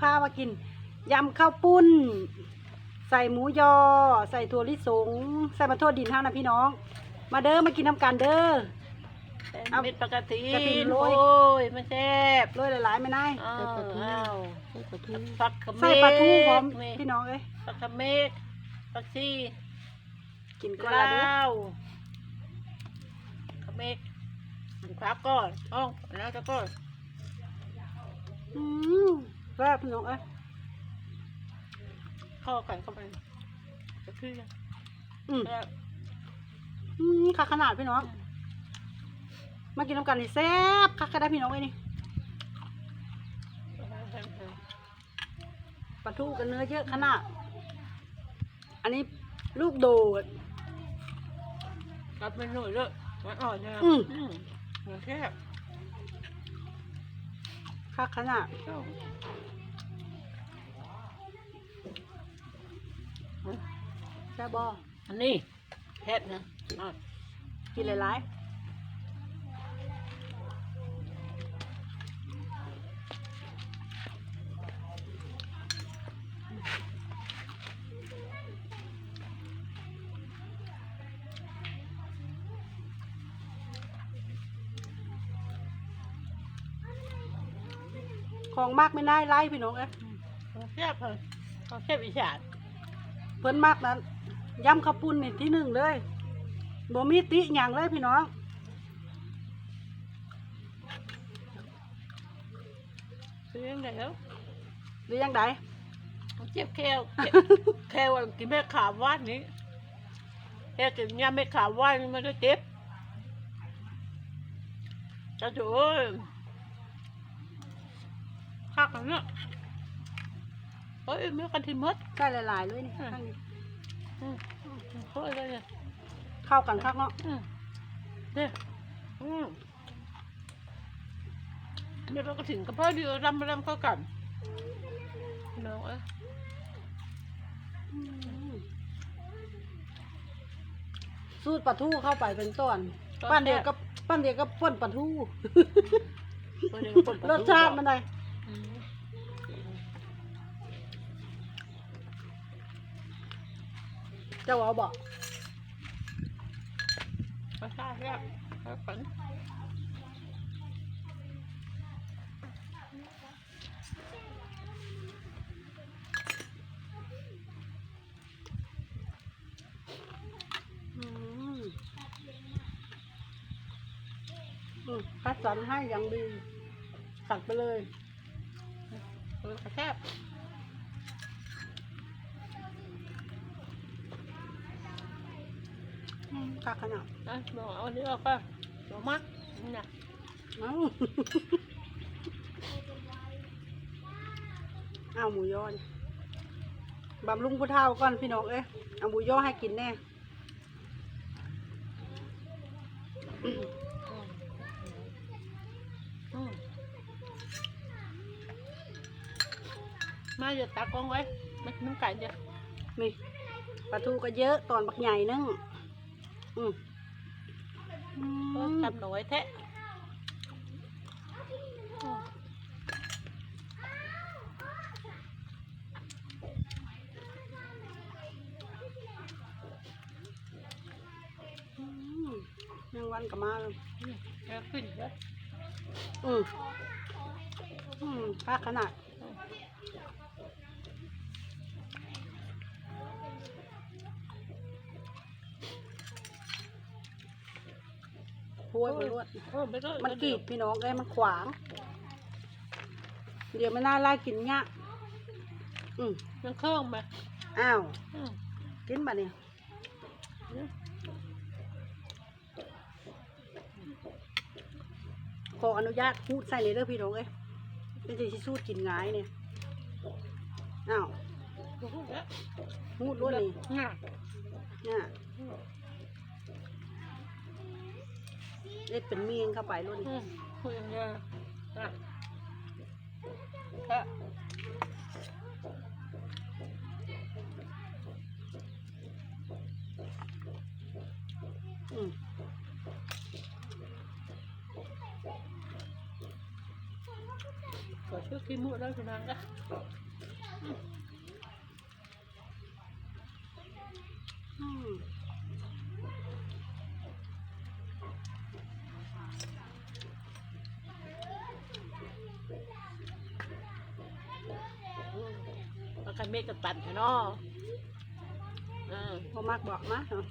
พามากินยำข้าวปุ้น ใส่หมูยอ ใส่ถั่วลิสงใส่มาโทษดินเท่านะพี่น้อง มาเด้อมากินน้ำกันเด้อ เอาเม็ดปกติกระถิ่นโรโอ้ย ยมันแซ่บโรยหลายๆไม่ได้อ้าวใส่ปลาทูอ้าวใส่ปลาทูผักขมิ้นใส่ปลาทูพร้อมนี่พี่น้องเอ้ยผักขเมกผักชีกินก่อนละเด้อ ลาวขเมกผักก่อนอ้องแล้วจะก็อืม แซ่บพี่น้องเอ้ยเข้ากันเข้าไปก็คืออืมแล้วอืมคักขนาดพี่น้อง มากินน้ำกันนี่แซ่บคักก็ได้พี่น้องเอ้ยนี่ปลาทูกับเนื้อเยอะขนาด อันนี้ลูกโดดรับเป็นหน่วยเลยมันอ่อนเนี่ยอืมอืมมันแซ่บคักขนาด เจ้า แซ่บบออันนี้แซ่บนะอะกินหลายๆของมากไม่ได้ไล่พี่น้องเอ้ยมันแซ่บเลยเขาแซ่บอีสาน เพิ่นมากนั้น ยำข้าวปุ้นนี่ที่หนึ่งเลยบ่มีติหยังเลยพี่น้องคือยังไงแล้วหรือยังไดมันเจ็บแควเจ็บแควอะกินแม่ขามว่านนี้แค่กินยาแม่ขามว่านนี่มันก็เจ็บจะดูเอ้ยคักอันเนี้ยเฮ้ยไม่กันทีมดได้หลายๆเลยนี่อืมข้างนี้ อืมเฮ้ยเลยเนี่ยเข้ากันคักเนาะอืมเนี่ยอืมเดี๋ยวเราก็ถึงกระเพาะเดียวรำรำเข้ากันน้องเอ้ยสูตรปลาทูเข้าไปเป็นต้นปั้นเดียวกับปั้นเดียวกับป่นปลาทูคนเดียวคนปะรทูสชาติมันได อืม เจ้าเอาบอกรสชาติเนี่ยแล้วฝันอืมอืมคัดสรรให้อย่างดีตัดไปเลยเออแซ่บ อืม คักขนาดนะบอกเอาอันนี้ออกก็บอกมักนี่นะเอ้าเอาหมูยอนี่บำรุงผู้เฒ่าก่อนพี่น้องเอ้ยเอาหมูยอให้กินแน่ อืมมาอย่าตักกล้องไว้มันมันไก่เดียวนี่ปลาทูก็เยอะตอนบักใหญ่นึง อืมอืเออมทำหน่อยแท้อืมอืมแมงวันก็มาแล้วนี่แล้วขึ้นเยอะอืมอืมปลาขนาด โวยไปรวดเออไม่ต้องมันกรีดพี่น้องไอ้มันขวาง เดี๋ยวไม่น่าไล่กินเนี่ยอืมมันเครื่องมาอ้าวอืมกินมาเนี่ยขออนุญาตพูดใส่เลยเด้อพี่น้องเอ้ยไม่ใช่ที่สูดกินง่ายเนี่ยอ้าวดูแล้วพูดรุ่นนี่น่ะเนี่ย เล็ดเป็นเมียงเข้าไปรุ่นอืมคุยอย่างเงี้ยน่ะค่อืมขอชื่อขี้มูกแล้วพี่น้องก็อืม แล้วกันเมฆกับตัน เนาะอ่าบ่มักบอกมาเนาะ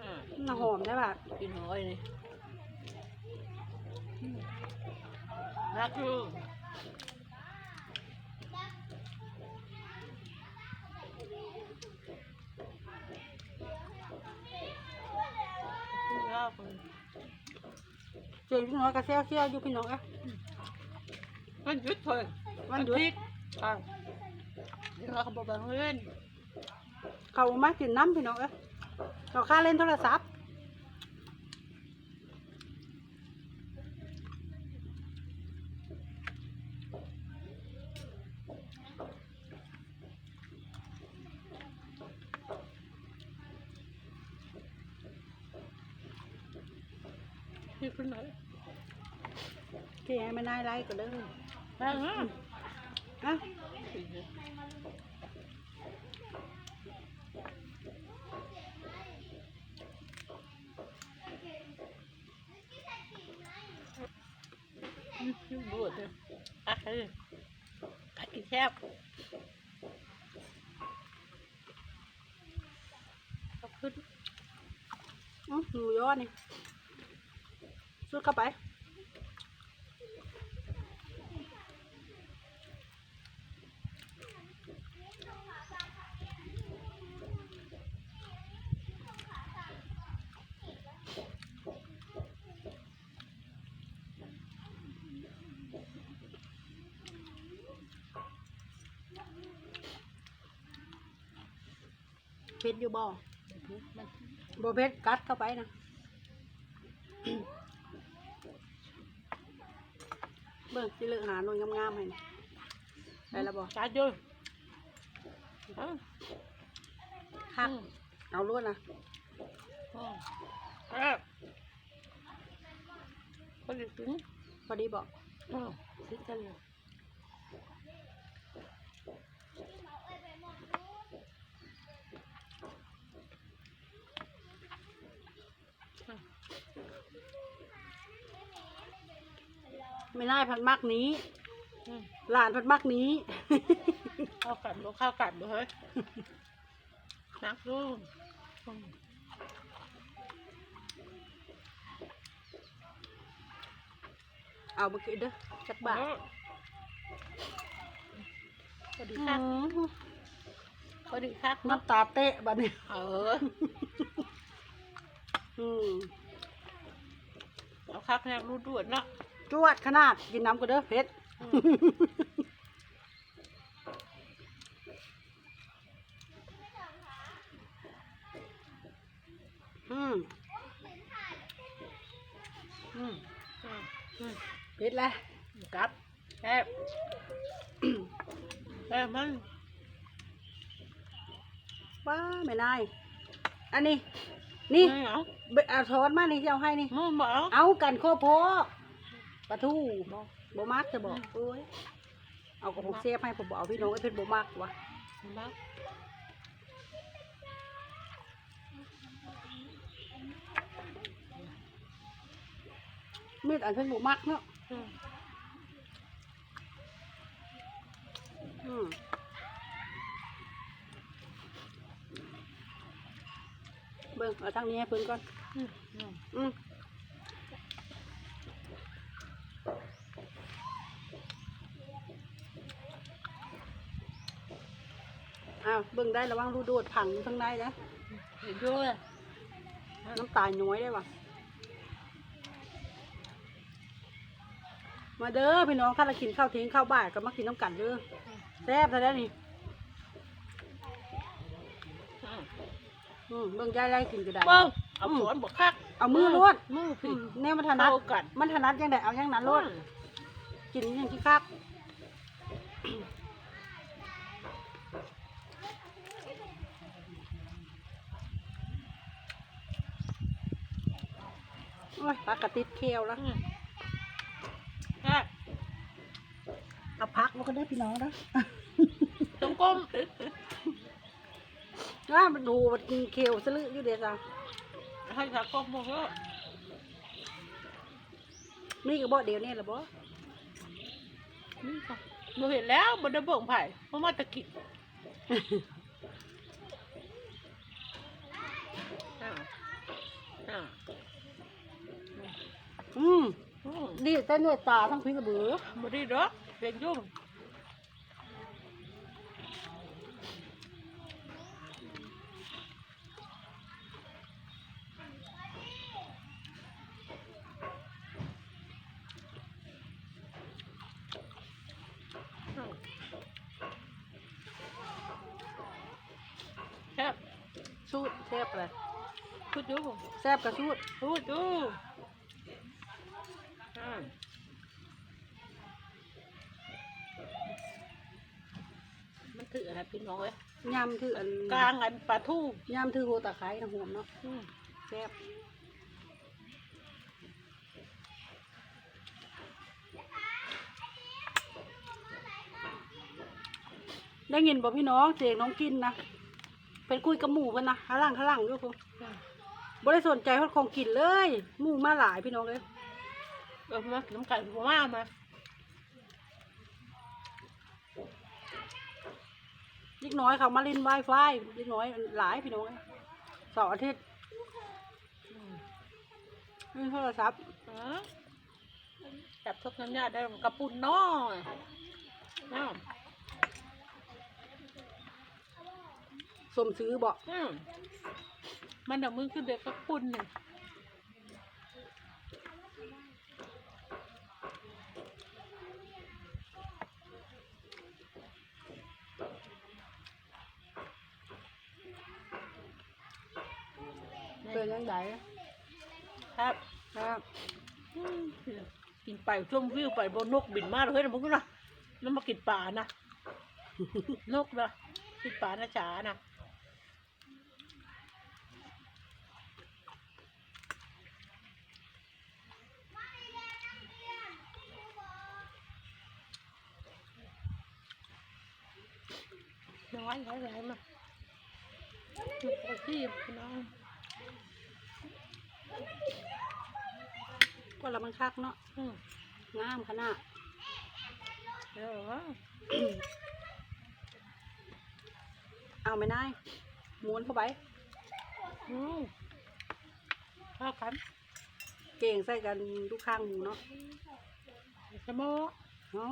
อ่าน่าหอมได้ป่ะกินหอยนี่รักลูกรักเจอพี่น้อยก็เซี่ยวเซี่ยวอยู่พี่น้องเอ้ยมันหยุดเพิ่นวันหยุดอาทิตย์อะ เดี๋ยวเราเขาบอกว่าเล่นเขามากินน้ำพี่น้องเอ้ยเขาค่าเล่นโทรศัพท์ที่คนไหนที่ให้มันนายไล่ก็เด้อแม่ฮะอะ ยุ่งบวดเลยอะเฮ้ยผัดกินแคบ ขอบคุณอื้อหมูยอนี่สุดเข้าไปเผ็ดอยู่บ่ มันบ่เผ็ดกัดเข้าไปนะเบิ่งสิเลือกหาหน่วยงามๆให้นะได้แล้วบ่ตาดูอะคักเอาลวดนะอะอะพอดีถึงพอดีบอกอะสิกันเลย ไม่ได้พันมักนี้อืมหลานพันมักนี้ข้าวกัดบ่ข้าวกัดบ่เฮ้ยนักดูอืมเอามากินเด้อจักบาทพอดีคักอืมพอดีคักเนาะน้ำตาเตะบัดนี้เอออืมเอาคักแนวรูดวดเนาะ จวดขนาดกินน้ำก็เด้อเผ็ดอืมอืมอืมอืมอืมเผ็ดแล้วกลับแซ่บแซ่บมันว้าไม่นายอันนี้ นี่ไม่เอาเบเอาทอนมานี่ที่เอาให้นี่มึงบอกเอากันโคโพก ปลาทูบ่มักจะบอกเอ้ยเอากับผมเซฟให้ผมบอกเอาพี่น้องไอ้เพชรบ่มักวะมามีดอันเพชรบ่มักเนาะอืมอืมเบิ่งเอาทางนี้ให้เพิ่นก่อน อืม อืมอืมอ้าวเบิ่งได้ระวังรูโดดผังอยู่ข้างในนะเห็นด้วยน้ำตาลน้อยได้ปะมาเด้อพี่น้องถ้าเรากินข้าวเทิ้งข้าวบ่ายก็มากินน้ำกันเด้อแซ่บซะแล้วนี่อืมอืมเบิ่งยายได้กินก็ได้ เบิ้งเอาสวนบอกคัก เอามือลวดมืออืผิดมแนวมันถนัดเข้ากัน มันถนัดยังไงเอายังนั้นลวดกินอย่างที่ครั โอ้ยปลากระติดเคียวแล้วอืมแซ่บว่าก็ได้พี่น้องนะต้องก้มว่ามันดูมันกินเคียวสลืออยู่เดียวจ้ะให้ขาก้มหมดแล้วนี่ก็บ่เดียวนี่ละบ่นี่ค่ะเราเห็นแล้วบนระเบิงไผ่เพราะมาตะกิดอ่าอ่า อืมอืมนี่แต่เนื้อตาทั้งพิกระเบือบ่ได้ดอกเป็นยุ่งแซ่บสูดแซ่บอะไรพูดอยู่แซ่บกับสูดพูดอยู่อ่า มันถืออะไรพี่น้องเอ้ยยำคืออันกลางอันปลาทูยำคือโหตะไคร้นะหอมเนาะอืมแซ่บได้ยินบ่พี่น้องเสียงน้องกินนะเป็นคุยกับหมูกันนะข้างล่างข้างล่างด้วยคุณบ่ได้สนใจเขาของกินเลยหมูมาหลายพี่น้องเลย เออมาน้ำไก่หัวมามาเล็กน้อยเขามาเล่นไวไฟเล็กน้อยหลายพี่น้องเลยเสาร์อาทิตย์อืมไม่โทรศัพท์อ๋อจับทุกน้ำยาได้กระปุ่นน้อยน้าสมซื้อบอกอืมมันเอามือขึ้นเด็กกระปุ่นหนึ่ง เป็นยังไงครับครับอืมกินไปชมวิวไปบนนกบินมาเลยนะมึงนะแล้วมากินป่านะนกนะกินป่านะจ๋านะน้อยหลายหลายมาลูกไปที่พี่น้อง ก็ละมันคักเนาะอืมงามขนาดเดี๋ยวเหรอเอาไม่ได้ม้วนเข้าไปอืมเข้ากัน เก่งใส่กันลูกข้างหมูเนาะสมอเอ้า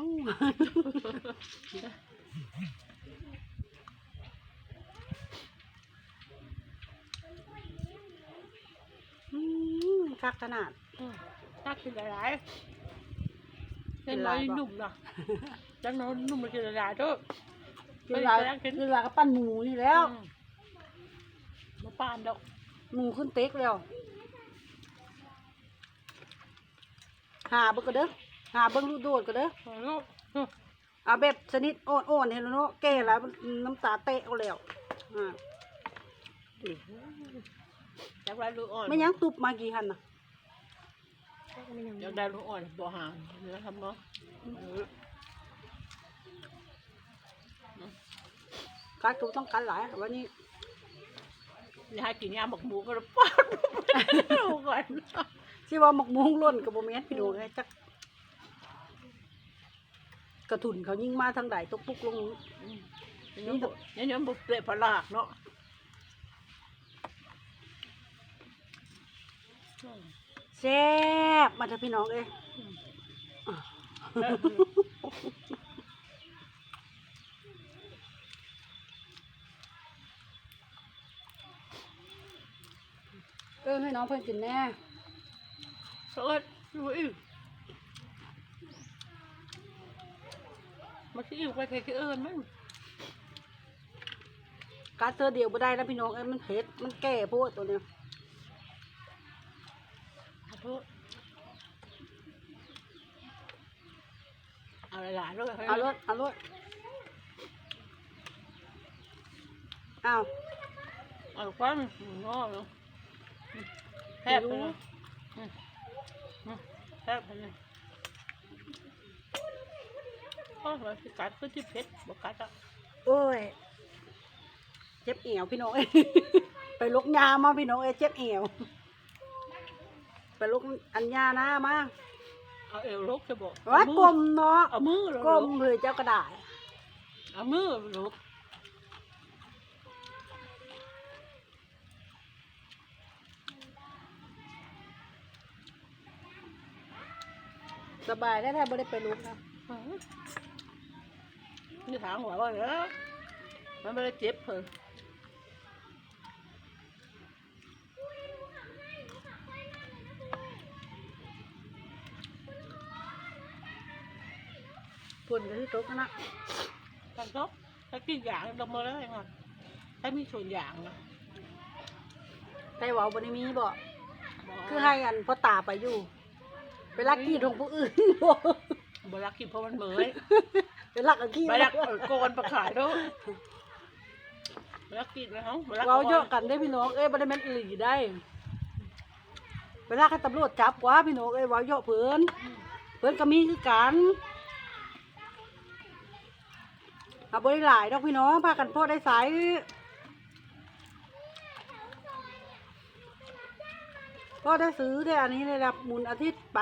อืม คักขนาดอืมถ้ากินหลายๆเป็นน้อยหนุ่มนะจังน้อยหนุ่มมันกินหลายๆด้วยเวลาไปแซงกินเวลาก็ปั้นหมูนี่แล้วอืมมาปานดอกหมูขึ้นเต็กแล้วหาเบิ่งก็เด้อหาเบิ่งลูกโดดก็เด้อขอลูกอืมเอาแบบชนิดอ่อนๆเห็นแล้วเนาะแก่แล้วมันน้ำตาเตะเอาแล้วอ่าอยากได้ลูกอ่อนไม่ยังตุบมากี่หันน่ะ อยากได้ลูกอ่อนบ่ห่างเนื้อทำเนาะเออการตุบต้องการหลายวันนี้อย่าให้กินยาหมกหมูก็ป้อนลูกก่อนสิว่าหมกมุงล้นกับบ่แม่นพี่น้องเอ้ยจักกระถุนเขายิ่งมาทางใดตกปุกลงอืมนี่บุนี่ยังบุเปรตพลากเนาะอืม แซ่บมาเถอะพี่น้องเอ้ยอืมเออให้น้องเพิ่นกินแน่เอิดดูอีกมาที่อีกไปใครคือเอิญมั้งการเธอเดียวบ่ได้แล้วพี่น้องเอ้ยมันเผ็ดมันแก่โพดตัวเนี้ย ขอโทษ เอาหลายๆเลยเอารถเอารถอ้าวเอาควันงอเนาะแทบไปเลยอืมอืมแทบไปเลยโอ้ก็มาสิกัดขึ้นที่เพชรบอกกัดอะโอ้ย เจ็บเอวพี่น้องเอ้ยไปลกยามาพี่น้องเอ้ยเจ็บเอวไปลกอัญญานะมา เอาเอวลกจะบอกว่ากลมเนาะเอามือลกลกมเลยเจ้ากระดาษเอามือลกสบายได้ถ้าไม่ได้ไปลุกนะนี่ถามหัวว่าเออมันไม่ได้เจ็บเพิ่น ฝุ่นก็ที่ตกนะทางก็ถ้ากินอย่างดมมาแล้วไงก่อนถ้ามีส่วนอย่างนะไต้หวันบนมีบ่บกคือให้อันพ่อตาไปอยู่ ไปลักกี้ของผู้อื่นบ่บรักกินเพราะมันเหมยไปลักอันขี้บรักเออโกนประขายด้วยบรักกินนะฮะบรักเราเยอะกันได้พี่น้องเอ้ยบ่ได้แม่นอีหลีได้ไปลักให้ตำรวจจับกว่าพี่น้องเอ้ยเว้าเยอะเพิ่นเพิ่นก็มีคือกัน เอาบ่ได้หลายดอกพี่น้องพากันพอได้สายพอได้ซื้อได้อันนี้เลยละหมุนอาทิตย์ไป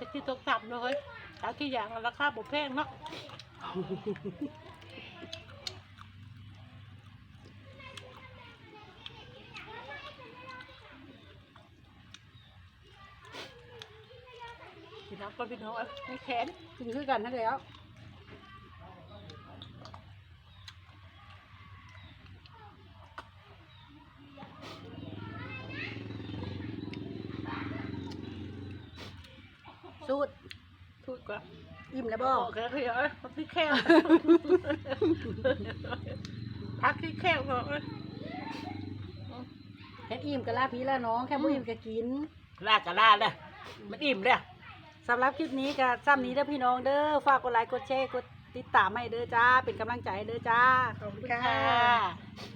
จะที่ตกต่ำเลยถ้าที่อย่างราคาบ่แพงเนาะ พี่น้องก็พี่น้องเอ้ยไม่แขนถึงคือกันนั่นแหล้วสูตรพูดก่อนอิ่มแล้วบบ่อกแล้วเอ้ยพักที่แค่วพักที่แค่วก่อนเอ้ยแค่อิ่มก็ลาพี่ละน้องแค่บ่อิ่มก็กินลากกะลาเลยมันอิ่มเลย สำหรับคลิปนี้ก็ซ้ำนี้เด้อพี่น้องเด้อฝากกดไลค์กดแชร์กดติดตามให้เด้อจ้า เป็นกำลังใจให้เด้อจ้า ขอบคุณค่ะ